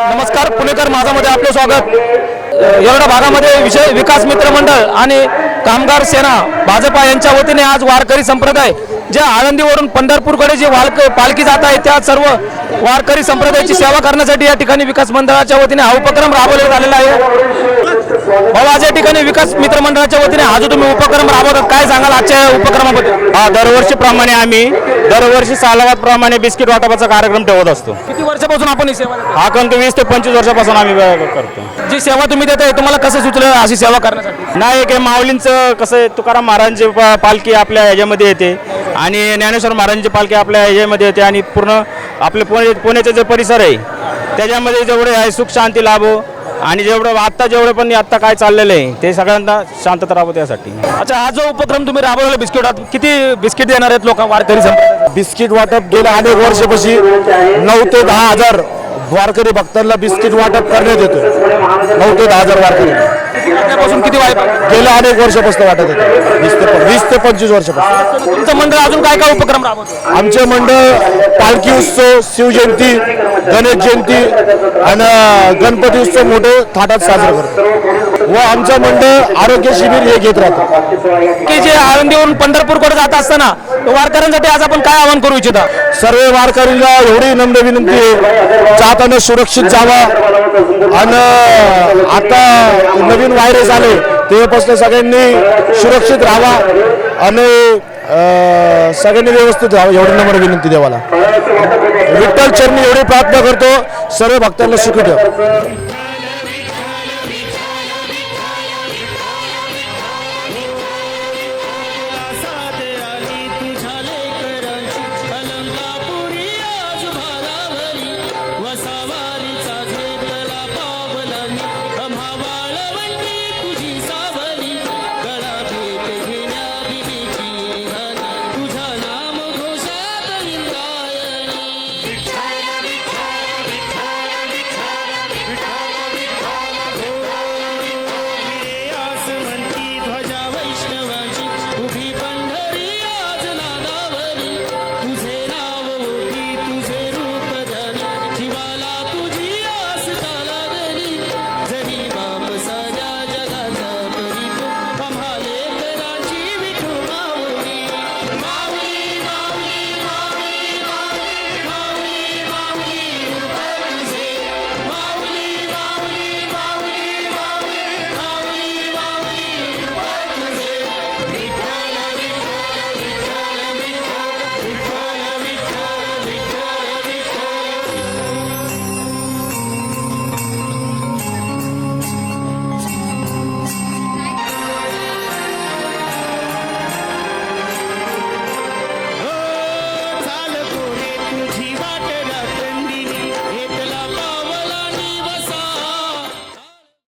नमस्कार पुणेकर माझामध्ये आपलं स्वागत. येरडा भागामध्ये विषय विकास मित्र मंडळ आणि कामगार सेना भाजपा यांच्या वतीने आज वारकरी संप्रदाय जे आळंदीवरून पंढरपूरकडे जे वालक पालखी जात आहे त्या सर्व वारकरी संप्रदायाची सेवा करण्यासाठी या ठिकाणी विकास मंडळाच्या वतीने हा उपक्रम राबवण्यात आलेला आहे. भाऊ आज या ठिकाणी विकास मित्र मंडळाच्या वतीने हा जो तुम्ही उपक्रम राबवतात काय सांगाल आजच्या उपक्रमाबद्दल? हा दरवर्षीप्रमाणे आम्ही दरवर्षी सालावादप्रमाणे बिस्किट वाटपाचा कार्यक्रम ठेवत असतो. किती वर्षापासून आपण ही सेवा देता? हा कंतू वीस ते पंचवीस वर्षापासून आम्ही व- करतो. जी सेवा तुम्ही देताय तुम्हाला कसं सुचलं अशी सेवा करण्यासाठी? नाही की माऊलींचं कसं आहे तुकाराम महाराजांची प- पालखी आपल्या ह्याच्यामध्ये येते. आणि ज्ञानेश्वर महाराजांची पालखी आपल्या ह्याच्यामध्ये येते. आणि पूर्ण आपले पुणे पुण्याचे जे परिसर आहे त्याच्यामध्ये जेवढे आहे सुख शांती लाभो आणि जेवढं आत्ता जेवढं पण आत्ता काय चाललेलं आहे ते सगळ्यांना शांतता राहावं त्यासाठी अच्छा हा जो उपक्रम तुम्ही राबवलेला बिस्किट किती बिस्किट देणार आहेत लोक वारकरी बिस्किट वाटप गेल्या अनेक वर्षापाशी नऊ ते दहा हजार वारकरी भक्तांना बिस्किट वाटप करण्यात येतो नऊ ते दहा हजार वारकरी. त्यापासून किती वाईट गेल्या अनेक वर्षापासून वाटत येतो वीस ते वीस ते पंचवीस वर्षापासून. तुमचं मंडळ अजून काय काय उपक्रम राबवतो आमचे मंडळ पालखी उत्सव शिवजयंती गणेश जयंती आणि गणपती उत्सव मोठे थाटात साजरा करतो. व आमचं मंडळ आरोग्य शिबिर हे घेत राहतो. की जे आळंदीवरून पंढरपूरकडे जात असताना वारकऱ्यांसाठी आज आपण काय आवाहन करू इच्छिता? सर्व वारकऱ्यांना एवढी नम्र विनंती आहे. जाताना सुरक्षित जावा. आणि आता नवीन व्हायरस आले तेव्हापासून सगळ्यांनी सुरक्षित राहावा. आणि सगळ्यांनी व्यवस्थित राहावं एवढी नम्र विनंती देवाला. विठ्ठल चरणी एवढी प्रार्थना करतो. सर्व भक्तांना सुखी ठेव.